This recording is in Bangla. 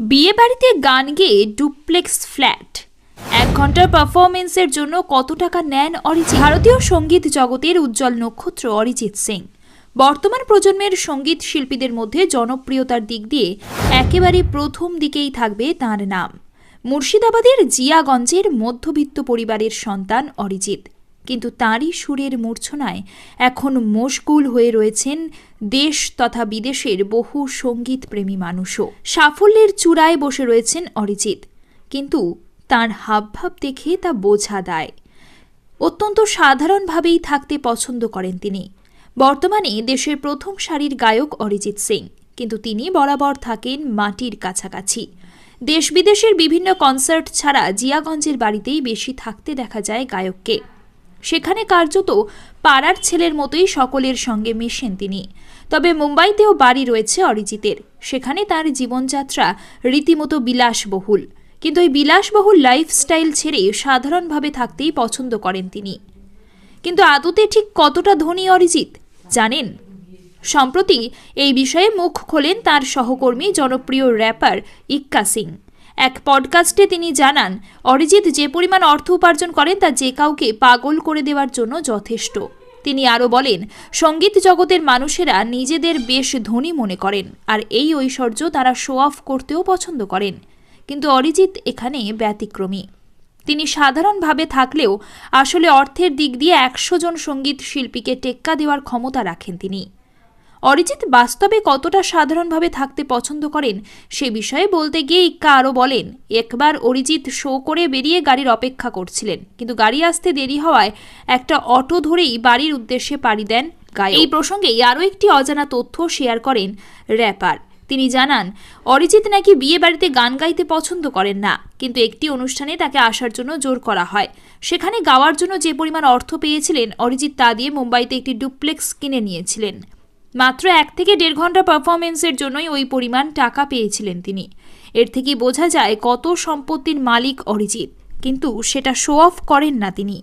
বিয়ে বাড়িতে গান গেয়ে ডুপ্লেক্স ফ্ল্যাট। এক ঘণ্টার পারফরমেন্সের জন্য কত টাকা নেন অরিজিৎ? ভারতীয় সংগীত জগতের উজ্জ্বল নক্ষত্র অরিজিৎ সিং। বর্তমান প্রজন্মের সংগীত শিল্পীদের মধ্যে জনপ্রিয়তার দিক দিয়ে একেবারে প্রথম দিকেই থাকবে তার নাম। মুর্শিদাবাদের জিয়াগঞ্জের মধ্যবিত্ত পরিবারের সন্তান অরিজিৎ। কিন্তু তাঁরই সুরের মূর্ছনায় এখন মশগুল হয়ে রয়েছেন দেশ তথা বিদেশের বহু সংগীত প্রেমী মানুষও। সাফল্যের চূড়ায় বসে রয়েছেন অরিজিৎ। কিন্তু তার হাবভাব দেখে তা বোঝা দেয়। অত্যন্ত সাধারণভাবেই থাকতে পছন্দ করেন তিনি। বর্তমানে দেশের প্রথম সারির গায়ক অরিজিৎ সিং। কিন্তু তিনি বরাবর থাকেন মাটির কাছাকাছি। দেশ বিদেশের বিভিন্ন কনসার্ট ছাড়া জিয়াগঞ্জের বাড়িতেই বেশি থাকতে দেখা যায় গায়ককে। সেখানে কার্যত পাড়ার ছেলের মতোই সকলের সঙ্গে মেশেন তিনি। তবে মুম্বাইতেও বাড়ি রয়েছে অরিজিতের। সেখানে তার জীবনযাত্রা রীতিমতো বিলাসবহুল। কিন্তু এই বিলাসবহুল লাইফস্টাইল ছেড়ে সাধারণভাবে থাকতেই পছন্দ করেন তিনি। কিন্তু আদতে ঠিক কতটা ধনী অরিজিৎ জানেন? সম্প্রতি এই বিষয়ে মুখ খোলেন তার সহকর্মী, জনপ্রিয় র্যাপার ইক্কা সিং। এক পডকাস্টে তিনি জানান, অরিজিৎ যে পরিমাণ অর্থ উপার্জন করেন তা যে কাউকে পাগল করে দেওয়ার জন্য যথেষ্ট। তিনি আরও বলেন, সংগীত জগতের মানুষেরা নিজেদের বেশ ধনী মনে করেন, আর এই ঐশ্বর্য তারা শো অফ করতেও পছন্দ করেন। কিন্তু অরিজিৎ এখানে ব্যতিক্রমী। তিনি সাধারণভাবে থাকলেও আসলে অর্থের দিক দিয়ে একশো জন সংগীত শিল্পীকে টেক্কা দেওয়ার ক্ষমতা রাখেন তিনি। অরিজিৎ বাস্তবে কতটা সাধারণভাবে থাকতে পছন্দ করেন, সে বিষয়ে বলতে গিয়ে ইক্কা আরও বলেন, একবার অরিজিৎ শো করে বেরিয়ে গাড়ির অপেক্ষা করছিলেন, কিন্তু গাড়ি আসতে দেরি হওয়ায় একটা অটো ধরেই বাড়ির উদ্দেশ্যে পাড়ি দেন গায়ে এই প্রসঙ্গেই আরও একটি অজানা তথ্য শেয়ার করেন র্যাপার। তিনি জানান, অরিজিৎ নাকি বিয়ে বাড়িতে গান গাইতে পছন্দ করেন না, কিন্তু একটি অনুষ্ঠানে তাকে আসার জন্য জোর করা হয়। সেখানে গাওয়ার জন্য যে পরিমাণ অর্থ পেয়েছিলেন অরিজিৎ তা দিয়ে মুম্বাইতে একটি ডুপ্লেক্স কিনে নিয়েছিলেন। মাত্র এক থেকে দেড় ঘণ্টা পারফরমেন্সের জন্যই ওই পরিমাণ টাকা পেয়েছিলেন তিনি। এর থেকে বোঝা যায় কত সম্পত্তির মালিক অরিজিৎ, কিন্তু সেটা শো অফ করেন না তিনি।